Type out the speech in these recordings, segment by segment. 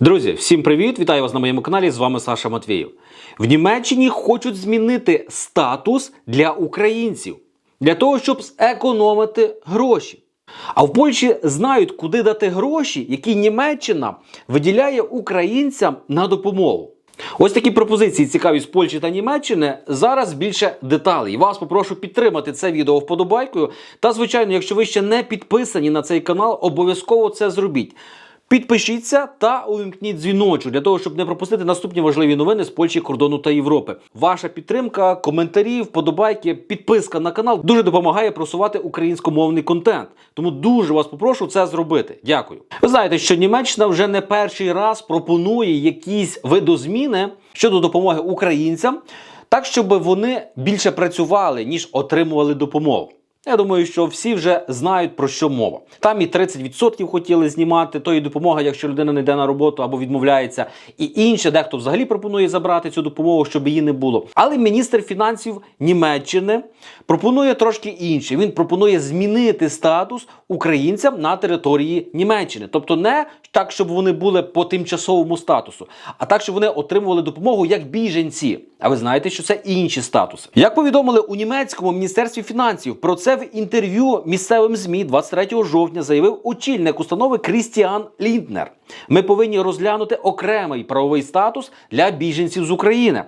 Друзі, всім привіт! Вітаю вас на моєму каналі. З вами Саша Матвієв. В Німеччині хочуть змінити статус для українців для того, щоб зекономити гроші. А в Польщі знають, куди дати гроші, які Німеччина виділяє українцям на допомогу. Ось такі пропозиції цікаві з Польщі та Німеччини. Зараз більше деталей. Вас попрошу підтримати це відео вподобайкою. Та, звичайно, якщо ви ще не підписані на цей канал, обов'язково це зробіть. Підпишіться та увімкніть дзвіночок для того, щоб не пропустити наступні важливі новини з Польщі, кордону та Європи. Ваша підтримка, коментарі, вподобайки, підписка на канал дуже допомагає просувати українськомовний контент. Тому дуже вас попрошу це зробити. Дякую. Ви знаєте, що Німеччина вже не перший раз пропонує якісь видозміни щодо допомоги українцям, так щоб вони більше працювали ніж отримували допомогу. Я думаю, що всі вже знають про що мова. Там і 30% хотіли знімати, то і допомога, якщо людина не йде на роботу або відмовляється, і інше, дехто взагалі пропонує забрати цю допомогу, щоб її не було. Але міністр фінансів Німеччини пропонує трошки інше. Він пропонує змінити статус українцям на території Німеччини, тобто не так, щоб вони були по тимчасовому статусу, а так, щоб вони отримували допомогу як біженці. А ви знаєте, що це інші статуси. Як повідомили у німецькому міністерстві фінансів, про це в інтерв'ю місцевим змі 23 жовтня заявив очільник установи Крістіан Лінднер. Ми повинні розглянути окремий правовий статус для біженців з України.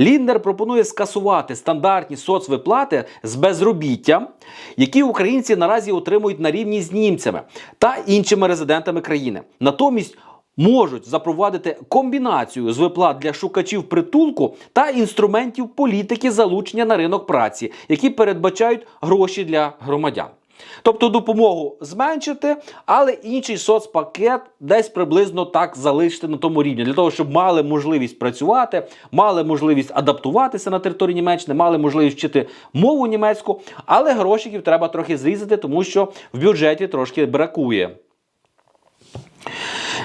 Ліндер пропонує скасувати стандартні соцвиплати з безробіття, які українці наразі отримують на рівні з німцями та іншими резидентами країни. Натомість можуть запровадити комбінацію з виплат для шукачів притулку та інструментів політики залучення на ринок праці, які передбачають гроші для громадян. Тобто допомогу зменшити, але інший соцпакет десь приблизно так залишити на тому рівні, для того, щоб мали можливість працювати, мали можливість адаптуватися на території Німеччини, мали можливість вчити мову німецьку, але грошиків треба трохи зрізати, тому що в бюджеті трошки бракує.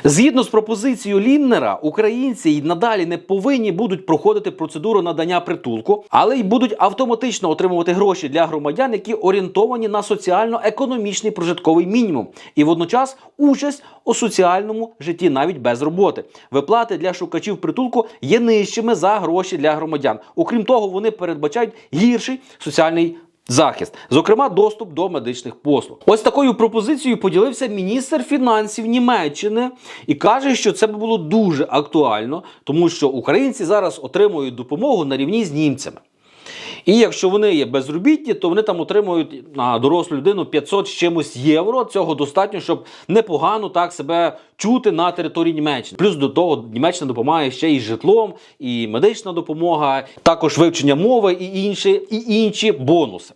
Згідно з пропозицією Ліннера, українці й надалі не повинні будуть проходити процедуру надання притулку, але й будуть автоматично отримувати гроші для громадян, які орієнтовані на соціально-економічний прожитковий мінімум, і водночас участь у соціальному житті навіть без роботи. Виплати для шукачів притулку є нижчими за гроші для громадян. Окрім того, вони передбачають гірший соціальний захист, зокрема, доступ до медичних послуг. Ось такою пропозицією поділився міністр фінансів Німеччини і каже, що це було дуже актуально, тому що українці зараз отримують допомогу на рівні з німцями. І якщо вони є безробітні, то вони там отримують на дорослу людину 500 з чимось євро. Цього достатньо, щоб непогано так себе чути на території Німеччини. Плюс до того Німеччина допомагає ще і житлом, і медична допомога, також вивчення мови і інші, і інші бонуси.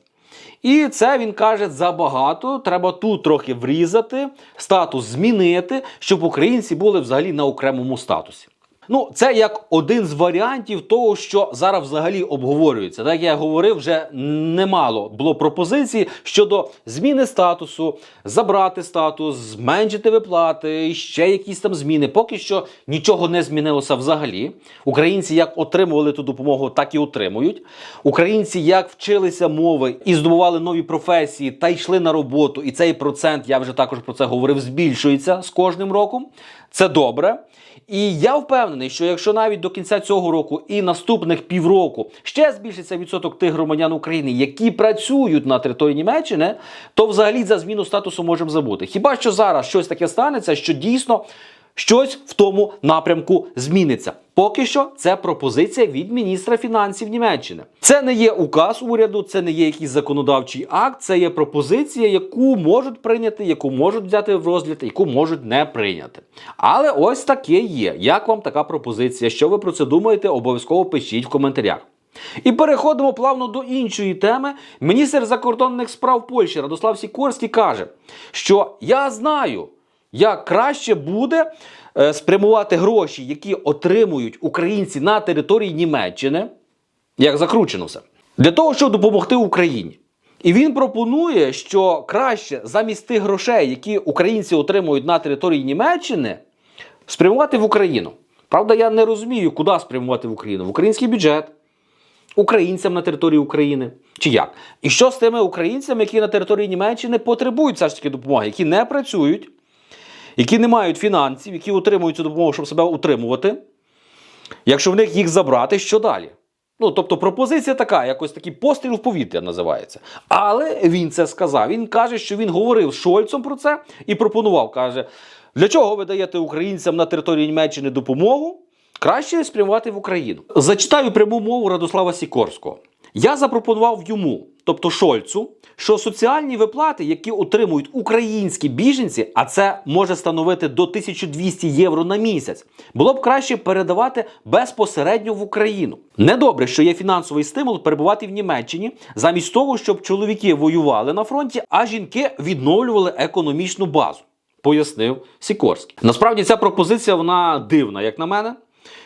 І це він каже забагато. Треба тут трохи врізати, статус змінити, щоб українці були взагалі на окремому статусі. Ну, це як один з варіантів того, що зараз взагалі обговорюється. Так я говорив, вже немало було пропозицій щодо зміни статусу, забрати статус, зменшити виплати, ще якісь там зміни. Поки що нічого не змінилося взагалі. Українці як отримували ту допомогу, так і отримують. Українці як вчилися мови і здобували нові професії та йшли на роботу. І цей процент, я вже також про це говорив, збільшується з кожним роком. Це добре. І я впевнений, що якщо навіть до кінця цього року і наступних півроку ще збільшиться відсоток тих громадян України, які працюють на території Німеччини, то взагалі за зміну статусу можемо забути. Хіба що зараз щось таке станеться, що дійсно щось в тому напрямку зміниться. Поки що це пропозиція від міністра фінансів Німеччини. Це не є указ уряду, це не є якийсь законодавчий акт, це є пропозиція, яку можуть прийняти, яку можуть взяти в розгляд, яку можуть не прийняти. Але ось таке є. Як вам така пропозиція? Що ви про це думаєте? Обов'язково пишіть в коментарях. І переходимо плавно до іншої теми. Міністр закордонних справ Польщі Радослав Сікорський каже, що я знаю, як краще буде е, спрямувати гроші, які отримують українці на території Німеччини, як закручено все, для того, щоб допомогти Україні. І він пропонує, що краще замість тих грошей, які українці отримують на території Німеччини, спрямувати в Україну. Правда, я не розумію, куди спрямувати в Україну. В український бюджет, українцям на території України. Чи як? І що з тими українцями, які на території Німеччини потребують все ж таки допомоги, які не працюють, які не мають фінансів, які отримують цю допомогу, щоб себе утримувати. Якщо в них їх забрати, що далі? Ну, тобто пропозиція така, якось такий постріл в повітря називається. Але він це сказав. Він каже, що він говорив з Шольцом про це і пропонував. Каже, для чого ви даєте українцям на території Німеччини допомогу? Краще спрямувати в Україну. Зачитаю пряму мову Радослава Сікорського. Я запропонував йому, тобто Шольцу, що соціальні виплати, які отримують українські біженці, а це може становити до 1200 євро на місяць, було б краще передавати безпосередньо в Україну. Недобре, що є фінансовий стимул перебувати в Німеччині, замість того, щоб чоловіки воювали на фронті, а жінки відновлювали економічну базу. Пояснив Сікорський. Насправді ця пропозиція вона дивна, як на мене,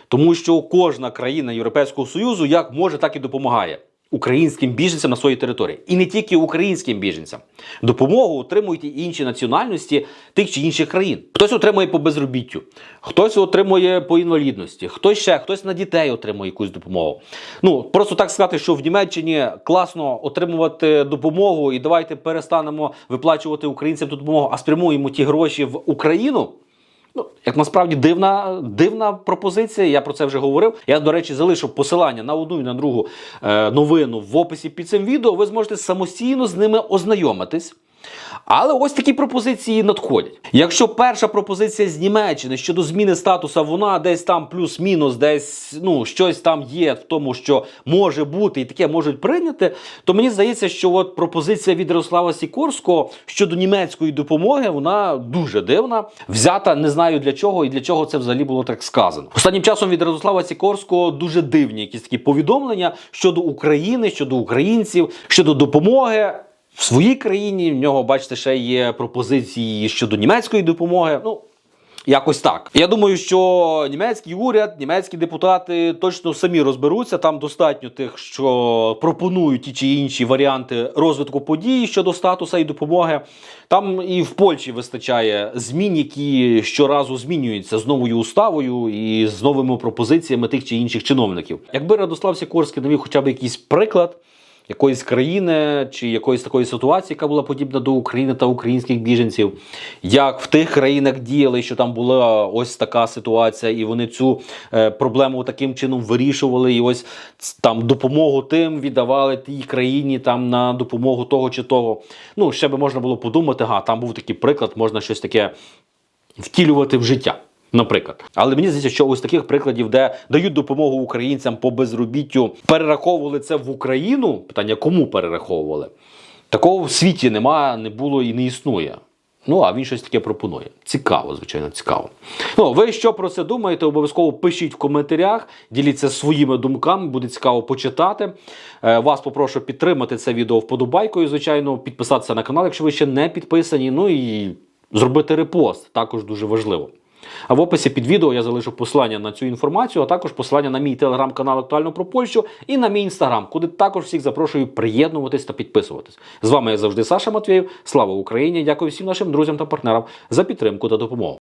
тому що кожна країна Європейського Союзу як може, так і допомагає українським біженцям на своїй території. І не тільки українським біженцям. Допомогу отримують і інші національності тих чи інших країн. Хтось отримує по безробіттю, хтось отримує по інвалідності, хтось ще, хтось на дітей отримує якусь допомогу. Ну просто так сказати, що в Німеччині класно отримувати допомогу, і давайте перестанемо виплачувати українцям ту допомогу, а спрямуємо ті гроші в Україну. Ну, як насправді дивна, дивна пропозиція, я про це вже говорив. Я, до речі, залишив посилання на одну і на другу е, новину в описі під цим відео. Ви зможете самостійно з ними ознайомитись. Але ось такі пропозиції надходять. Якщо перша пропозиція з Німеччини щодо зміни статуса, вона десь там плюс-мінус, десь ну щось там є в тому, що може бути, і таке можуть прийняти, то мені здається, що от пропозиція від Ярослава Сікорського щодо німецької допомоги, вона дуже дивна. Взята не знаю для чого і для чого це взагалі було так сказано. Останнім часом від Ярослава Сікорського дуже дивні якісь такі повідомлення щодо України, щодо українців, щодо допомоги. В своїй країні в нього, бачите, ще є пропозиції щодо німецької допомоги. Ну, якось так. Я думаю, що німецький уряд, німецькі депутати точно самі розберуться. Там достатньо тих, що пропонують ті чи інші варіанти розвитку подій щодо статуса і допомоги. Там і в Польщі вистачає змін, які щоразу змінюються з новою уставою і з новими пропозиціями тих чи інших чиновників. Якби Радослав Сікорський навів хоча б якийсь приклад якоїсь країни чи якоїсь такої ситуації, яка була подібна до України та українських біженців, як в тих країнах діяли, що там була ось така ситуація, і вони цю е, проблему таким чином вирішували, і ось там допомогу тим віддавали тій країні там на допомогу того чи того. Ну ще би можна було подумати, га, там був такий приклад, можна щось таке втілювати в життя. Наприклад, але мені здається, що ось таких прикладів, де дають допомогу українцям по безробіттю, перераховували це в Україну. Питання кому перераховували? Такого в світі нема, не було і не існує. Ну, а він щось таке пропонує. Цікаво, звичайно, цікаво. Ну, ви що про це думаєте? Обов'язково пишіть в коментарях, діліться своїми думками, буде цікаво почитати. Е, Вас попрошу підтримати це відео вподобайкою, звичайно, підписатися на канал, якщо ви ще не підписані. Ну і зробити репост, також дуже важливо. А в описі під відео я залишу посилання на цю інформацію, а також посилання на мій телеграм-канал Актуально про Польщу і на мій інстаграм, куди також всіх запрошую приєднуватись та підписуватись. З вами я завжди Саша Матвєєв. Слава Україні! Дякую всім нашим друзям та партнерам за підтримку та допомогу.